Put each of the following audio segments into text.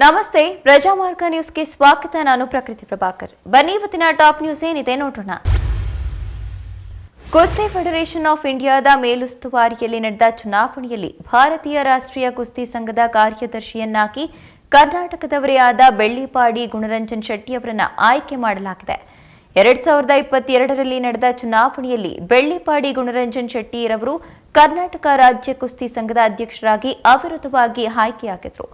ನಮಸ್ತೆ, ಪ್ರಜಾಮಾರ್ಗ ನ್ಯೂಸ್ಗೆ ಸ್ವಾಗತ. ನಾನು ಪ್ರಕೃತಿ ಪ್ರಭಾಕರ್. ಬನ್ನಿ ಇವತ್ತಿನ ಟಾಪ್ ನ್ಯೂಸ್ ಏನಿದೆ ನೋಡೋಣ. ಕುಸ್ತಿ ಫೆಡರೇಷನ್ ಆಫ್ ಇಂಡಿಯಾದ ಮೇಲುಸ್ತುವಾರಿಯಲ್ಲಿ ನಡೆದ ಚುನಾವಣೆಯಲ್ಲಿ ಭಾರತೀಯ ರಾಷ್ಟ್ರೀಯ ಕುಸ್ತಿ ಸಂಘದ ಕಾರ್ಯದರ್ಶಿಯನ್ನಾಗಿ ಕರ್ನಾಟಕದವರೇ ಆದ ಬೆಳ್ಳಿಪಾಡಿ ಗುಣರಂಜನ್ ಶೆಟ್ಟಿ ಅವರನ್ನು ಆಯ್ಕೆ ಮಾಡಲಾಗಿದೆ. ಎರಡ್ ಸಾವಿರದ ಇಪ್ಪತ್ತೆರಡರಲ್ಲಿ ನಡೆದ ಚುನಾವಣೆಯಲ್ಲಿ ಬೆಳ್ಳಿಪಾಡಿ ಗುಣರಂಜನ್ ಶೆಟ್ಟಿರವರು ಕರ್ನಾಟಕ ರಾಜ್ಯ ಕುಸ್ತಿ ಸಂಘದ ಅಧ್ಯಕ್ಷರಾಗಿ ಅವಿರೋಧವಾಗಿ ಆಯ್ಕೆಯಾಗಿದ್ರು.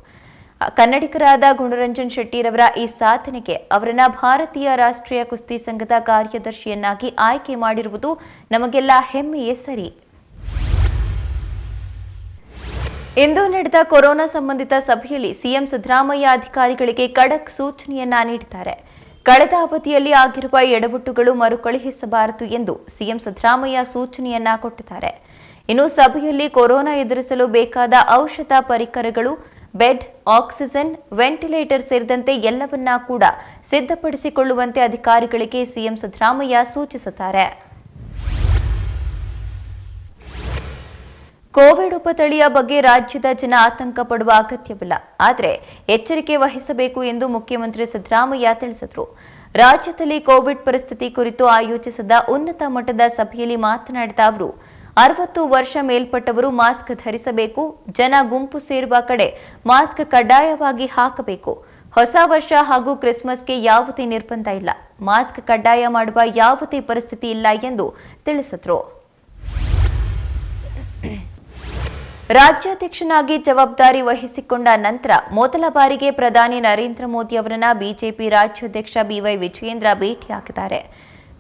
ಕನ್ನಡಿಗರಾದ ಗುಣರಂಜನ್ ಶೆಟ್ಟಿರವರ ಈ ಸಾಧನೆಗೆ ಅವರನ್ನ ಭಾರತೀಯ ರಾಷ್ಟ್ರೀಯ ಕುಸ್ತಿ ಸಂಘದ ಕಾರ್ಯದರ್ಶಿಯನ್ನಾಗಿ ಆಯ್ಕೆ ಮಾಡಿರುವುದು ನಮಗೆಲ್ಲ ಹೆಮ್ಮೆಯೇ ಸರಿ. ಇಂದು ನಡೆದ ಕೊರೋನಾ ಸಂಬಂಧಿತ ಸಭೆಯಲ್ಲಿ ಸಿಎಂ ಸಿದ್ದರಾಮಯ್ಯ ಅಧಿಕಾರಿಗಳಿಗೆ ಖಡಕ್ ಸೂಚನೆಯನ್ನ ನೀಡಿದ್ದಾರೆ. ಕಳೆದ ಅವಧಿಯಲ್ಲಿ ಆಗಿರುವ ಎಡವಟ್ಟುಗಳು ಮರುಕಳುಹಿಸಬಾರದು ಎಂದು ಸಿಎಂ ಸಿದ್ದರಾಮಯ್ಯ ಸೂಚನೆಯನ್ನ ಕೊಟ್ಟಿದ್ದಾರೆ. ಇನ್ನು ಸಭೆಯಲ್ಲಿ ಕೊರೋನಾ ಎದುರಿಸಲು ಬೇಕಾದ ಔಷಧ ಪರಿಕರಗಳು ಬೆಡ್, ಆಕ್ಸಿಜನ್, ವೆಂಟಿಲೇಟರ್ ಸೇರಿದಂತೆ ಎಲ್ಲವನ್ನ ಕೂಡ ಸಿದ್ಧಪಡಿಸಿಕೊಳ್ಳುವಂತೆ ಅಧಿಕಾರಿಗಳಿಗೆ ಸಿಎಂ ಸಿದ್ದರಾಮಯ್ಯ ಸೂಚಿಸುತ್ತಾರೆ. ಕೋವಿಡ್ ಉಪತಳಿಯ ಬಗ್ಗೆ ರಾಜ್ಯದ ಜನ ಆತಂಕ ಪಡುವ ಅಗತ್ಯವಿಲ್ಲ, ಆದರೆ ಎಚ್ಚರಿಕೆ ವಹಿಸಬೇಕು ಎಂದು ಮುಖ್ಯಮಂತ್ರಿ ಸಿದ್ದರಾಮಯ್ಯ ತಿಳಿಸಿದರು. ರಾಜ್ಯದಲ್ಲಿ ಕೋವಿಡ್ ಪರಿಸ್ಥಿತಿ ಕುರಿತು ಆಯೋಜಿಸಿದ ಉನ್ನತ ಮಟ್ಟದ ಸಭೆಯಲ್ಲಿ ಮಾತನಾಡಿದ ಅವರು ಅರವತ್ತು ವರ್ಷ ಮೇಲ್ಪಟ್ಟವರು ಮಾಸ್ಕ್ ಧರಿಸಬೇಕು, ಜನ ಗುಂಪು ಸೇರುವ ಕಡೆ ಮಾಸ್ಕ್ ಕಡ್ಡಾಯವಾಗಿ ಹಾಕಬೇಕು. ಹೊಸ ವರ್ಷ ಹಾಗೂ ಕ್ರಿಸ್ಮಸ್ಗೆ ಯಾವುದೇ ನಿರ್ಬಂಧ ಇಲ್ಲ. ಮಾಸ್ಕ್ ಕಡ್ಡಾಯ ಮಾಡುವ ಯಾವುದೇ ಪರಿಸ್ಥಿತಿ ಇಲ್ಲ ಎಂದು ತಿಳಿಸಿದರು. ರಾಜ್ಯಾಧ್ಯಕ್ಷನಾಗಿ ಜವಾಬ್ದಾರಿ ವಹಿಸಿಕೊಂಡ ನಂತರ ಮೊದಲ ಬಾರಿಗೆ ಪ್ರಧಾನಿ ನರೇಂದ್ರ ಮೋದಿ ಅವರನ್ನ ಬಿಜೆಪಿ ರಾಜ್ಯಾಧ್ಯಕ್ಷ ಬಿವೈ ವಿಜಯೇಂದ್ರ ಭೇಟಿಯಾಗಿದ್ದಾರೆ.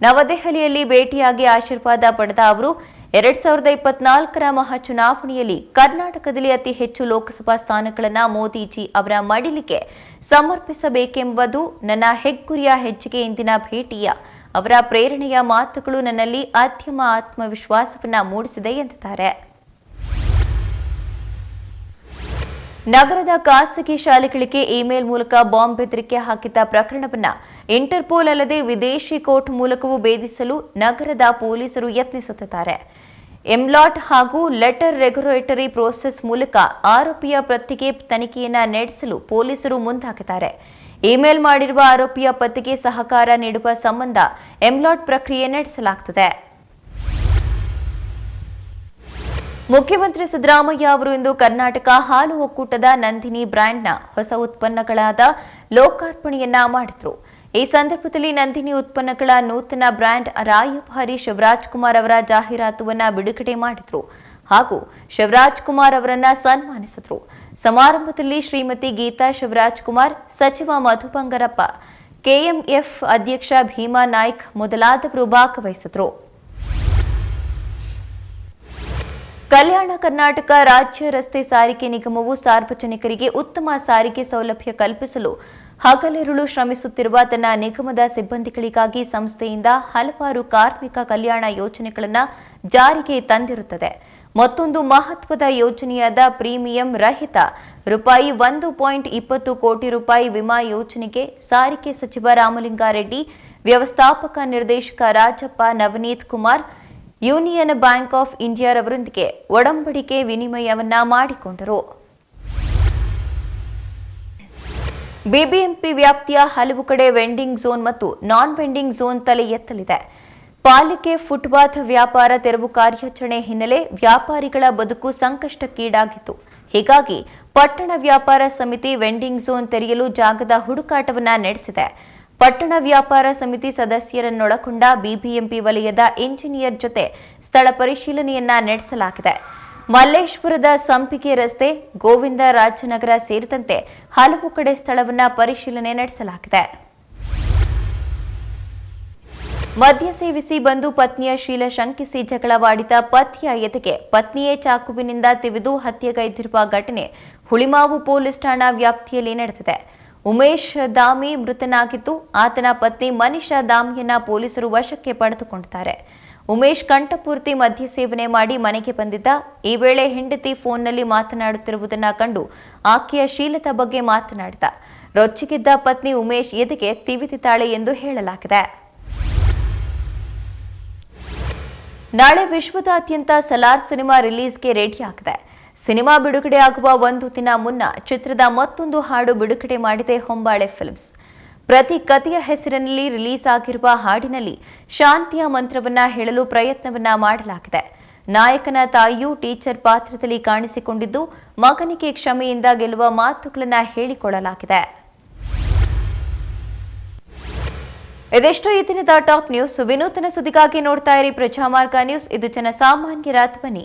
ನವದೆಹಲಿಯಲ್ಲಿ ಭೇಟಿಯಾಗಿ ಆಶೀರ್ವಾದ ಪಡೆದ ಅವರು ಎರಡ್ ಸಾವಿರದ ಇಪ್ಪತ್ನಾಲ್ಕರ ಮಹಾ ಚುನಾವಣೆಯಲ್ಲಿ ಕರ್ನಾಟಕದಲ್ಲಿ ಅತಿ ಹೆಚ್ಚು ಲೋಕಸಭಾ ಸ್ಥಾನಗಳನ್ನು ಮೋದಿಜಿ ಅವರ ಮಡಿಲಿಗೆ ಸಮರ್ಪಿಸಬೇಕೆಂಬುದು ನನ್ನ ಹೆಗ್ಗುರಿಯ ಹೆಜ್ಜೆಗೆ ಇಂದಿನ ಭೇಟಿಯ ಅವರ ಪ್ರೇರಣೆಯ ಮಾತುಗಳು ನನ್ನಲ್ಲಿ ಅತ್ಯಮ ಆತ್ಮವಿಶ್ವಾಸವನ್ನು ಮೂಡಿಸಿದೆ ಎಂದಿದ್ದಾರೆ. ನಗರದ ಖಾಸಗಿ ಶಾಲೆಗಳಿಗೆ ಇಮೇಲ್ ಮೂಲಕ ಬಾಂಬ್ ಬೆದರಿಕೆ ಹಾಕಿದ್ದ ಪ್ರಕರಣವನ್ನು ಇಂಟರ್ಪೋಲ್ ಅಲ್ಲದೆ ವಿದೇಶಿ ಕೋರ್ಟ್ ಮೂಲಕವೂ ಭೇದಿಸಲು ನಗರದ ಪೊಲೀಸರು ಯತ್ನಿಸುತ್ತಿದ್ದಾರೆ. ಎಂಲಾಟ್ ಹಾಗೂ ಲೆಟರ್ ರೆಗ್ಯುಲೇಟರಿ ಪ್ರೋಸೆಸ್ ಮೂಲಕ ಆರೋಪಿಯ ಪತ್ತಿಗೆ ತನಿಖೆಯನ್ನ ನಡೆಸಲು ಪೊಲೀಸರು ಮುಂದಾಗಿದ್ದಾರೆ. ಇಮೇಲ್ ಮಾಡಿರುವ ಆರೋಪಿಯ ಪತ್ತೆಗೆ ಸಹಕಾರ ನೀಡುವ ಸಂಬಂಧ ಎಂಲಾಟ್ ಪ್ರಕ್ರಿಯೆ ನಡೆಸಲಾಗುತ್ತದೆ ಮುಖ್ಯಮಂತ್ರಿ ಸಿದ್ದರಾಮಯ್ಯ ಅವರು ಇಂದು ಕರ್ನಾಟಕ ಹಾಲು ಒಕ್ಕೂಟದ ನಂದಿನಿ ಬ್ರ್ಯಾಂಡ್ನ ಹೊಸ ಉತ್ಪನ್ನಗಳಾದ ಲೋಕಾರ್ಪಣೆಯನ್ನ ಮಾಡಿದ್ರು. ಈ ಸಂದರ್ಭದಲ್ಲಿ ನಂದಿನಿ ಉತ್ಪನ್ನಗಳ ನೂತನ ಬ್ರ್ಯಾಂಡ್ ರಾಯಭಾರಿ ಶಿವರಾಜ್ ಕುಮಾರ್ ಅವರ ಜಾಹೀರಾತುವನ್ನ ಬಿಡುಗಡೆ ಮಾಡಿದ್ರು ಹಾಗೂ ಶಿವರಾಜ್ ಕುಮಾರ್ ಅವರನ್ನ ಸನ್ಮಾನಿಸಿದ್ರು. ಸಮಾರಂಭದಲ್ಲಿ ಶ್ರೀಮತಿ ಗೀತಾ ಶಿವರಾಜ್ ಕುಮಾರ್, ಸಚಿವ ಮಧು ಬಂಗಾರಪ್ಪ ಕೆಎಂಎಫ್ ಅಧ್ಯಕ್ಷ ಭೀಮಾ ನಾಯ್ಕ್ ಮೊದಲಾದವರು ಭಾಗವಹಿಸಿದ್ರು. ಕಲ್ಯಾಣ ಕರ್ನಾಟಕ ರಾಜ್ಯ ರಸ್ತೆ ಸಾರಿಗೆ ನಿಗಮವು ಸಾರ್ವಜನಿಕರಿಗೆ ಉತ್ತಮ ಸಾರಿಗೆ ಸೌಲಭ್ಯ ಕಲ್ಪಿಸಲು ಹಗಲಿರುಳು ಶ್ರಮಿಸುತ್ತಿರುವ ತನ್ನ ನಿಗಮದ ಸಿಬ್ಬಂದಿಗಳಿಗಾಗಿ ಸಂಸ್ಥೆಯಿಂದ ಹಲವಾರು ಕಾರ್ಮಿಕ ಕಲ್ಯಾಣ ಯೋಜನೆಗಳನ್ನು ಜಾರಿಗೆ ತಂದಿರುತ್ತದೆ. ಮತ್ತೊಂದು ಮಹತ್ವದ ಯೋಜನೆಯಾದ ಪ್ರೀಮಿಯಂ ರಹಿತ ರೂಪಾಯಿ ಒಂದು ಪಾಯಿಂಟ್ ಇಪ್ಪತ್ತು ಕೋಟಿ ರೂಪಾಯಿ ವಿಮಾ ಯೋಜನೆಗೆ ಸಾರಿಗೆ ಸಚಿವ ರಾಮಲಿಂಗಾರೆಡ್ಡಿ, ವ್ಯವಸ್ಥಾಪಕ ನಿರ್ದೇಶಕ Rajappa, Navneet Kumar union bank of ಇಂಡಿಯಾರವರೊಂದಿಗೆ ಒಡಂಬಡಿಕೆ ವಿನಿಮಯವನ್ನ ಮಾಡಿಕೊಂಡರು. ಬಿಬಿಎಂಪಿ ವ್ಯಾಪ್ತಿಯ ಹಲವು ಕಡೆ ವೆಂಡಿಂಗ್ ಝೋನ್ ಮತ್ತು ನಾನ್ ವೆಂಡಿಂಗ್ ಝೋನ್ ತಲೆ ಎತ್ತಲಿದೆ. ಪಾಲಿಕೆ ಫುಟ್ಪಾತ್ ವ್ಯಾಪಾರ ತೆರವು ಕಾರ್ಯಾಚರಣೆ ಹಿನ್ನೆಲೆ ವ್ಯಾಪಾರಿಗಳ ಬದುಕು ಸಂಕಷ್ಟಕ್ಕೀಡಾಗಿತ್ತು. ಹೀಗಾಗಿ ಪಟ್ಟಣ ವ್ಯಾಪಾರ ಸಮಿತಿ ವೆಂಡಿಂಗ್ ಝೋನ್ ತೆರೆಯಲು ಜಾಗದ ಹುಡುಕಾಟವನ್ನ ನಡೆಸಿದೆ. ಪಟ್ಟಣ ವ್ಯಾಪಾರ ಸಮಿತಿ ಸದಸ್ಯರನ್ನೊಳಗೊಂಡ ಬಿಬಿಎಂಪಿ ವಲಯದ ಇಂಜಿನಿಯರ್ ಜೊತೆ ಸ್ಥಳ ಪರಿಶೀಲನೆಯನ್ನ ನಡೆಸಲಾಗಿದೆ. ಮಲ್ಲೇಶ್ವರದ ಸಂಪಿಗೆ ರಸ್ತೆ, ಗೋವಿಂದ ರಾಜನಗರ ಸೇರಿದಂತೆ ಹಲವು ಕಡೆ ಸ್ಥಳವನ್ನ ಪರಿಶೀಲನೆ ನಡೆಸಲಾಗಿದೆ. ಮದ್ಯ ಸೇವಿಸಿ ಬಂದು ಪತ್ನಿಯ ಶೀಲ ಶಂಕಿಸಿ ಜಗಳವಾಡಿದ ಪತಿಯ ಎದೆಗೆ ಪತ್ನಿಯೇ ಚಾಕುವಿನಿಂದ ತಿವಿದು ಹತ್ಯೆಗೈದಿರುವ ಘಟನೆ ಹುಳಿಮಾವು ಪೊಲೀಸ್ ಠಾಣಾ ವ್ಯಾಪ್ತಿಯಲ್ಲಿ ನಡೆದಿದೆ. ಉಮೇಶ್ ದಾಮಿ ಮೃತನಾಗಿದ್ದು, ಆತನ ಪತ್ನಿ ಮನಿಷಾ ದಾಮಿಯನ್ನ ಪೊಲೀಸರು ವಶಕ್ಕೆ ಪಡೆದುಕೊಂಡಿದ್ದಾರೆ. ಉಮೇಶ್ ಕಂಠಪೂರ್ತಿ ಮದ್ಯ ಸೇವನೆ ಮಾಡಿ ಮನೆಗೆ ಬಂದಿದ್ದ. ಈ ವೇಳೆ ಹೆಂಡತಿ ಫೋನ್ನಲ್ಲಿ ಮಾತನಾಡುತ್ತಿರುವುದನ್ನ ಕಂಡು ಆಕೆಯ ಶೀಲದ ಬಗ್ಗೆ ಮಾತನಾಡಿದ. ರೊಚ್ಚಿಗಿದ್ದ ಪತ್ನಿ ಉಮೇಶ್ ಎದೆಗೆ ತಿವಿದಿದ್ದಾಳೆ ಎಂದು ಹೇಳಲಾಗಿದೆ. ನಾಳೆ ವಿಶ್ವದಾದ್ಯಂತ ಸಲಾರ್ ಸಿನಿಮಾ ರಿಲೀಸ್ಗೆ ರೆಡಿ ಸಿನಿಮಾ ಬಿಡುಗಡೆ ಆಗುವ ಒಂದು ದಿನ ಮುನ್ನ ಚಿತ್ರದ ಮತ್ತೊಂದು ಹಾಡು ಬಿಡುಗಡೆ ಮಾಡಿದೆ ಹೊಂಬಾಳೆ ಫಿಲ್ಮ್ಸ್. ಪ್ರತಿ ಕಥೆಯ ಹೆಸರಿನಲ್ಲಿ ರಿಲೀಸ್ ಆಗಿರುವ ಹಾಡಿನಲ್ಲಿ ಶಾಂತಿಯ ಮಂತ್ರವನ್ನ ಹೇಳಲು ಪ್ರಯತ್ನವನ್ನ ಮಾಡಲಾಗಿದೆ. ನಾಯಕನ ತಾಯಿಯು ಟೀಚರ್ ಪಾತ್ರದಲ್ಲಿ ಕಾಣಿಸಿಕೊಂಡಿದ್ದು, ಮಗನಿಗೆ ಕ್ಷಮೆಯಿಂದ ಗೆಲ್ಲುವ ಮಾತುಗಳನ್ನ ಹೇಳಿಕೊಳ್ಳಲಾಗಿದೆ. ಇದೆಷ್ಟೋ ಈ ದಿನದ ಟಾಪ್ ನ್ಯೂಸ್. ವಿನೂತನ ಸುದ್ದಿಗಾಗಿ ನೋಡ್ತಾ ಇರಿ ಪ್ರಜಾಮಾರ್ಗ ನ್ಯೂಸ್. ಇದು ಜನಸಾಮಾನ್ಯರ ಧ್ವನಿ.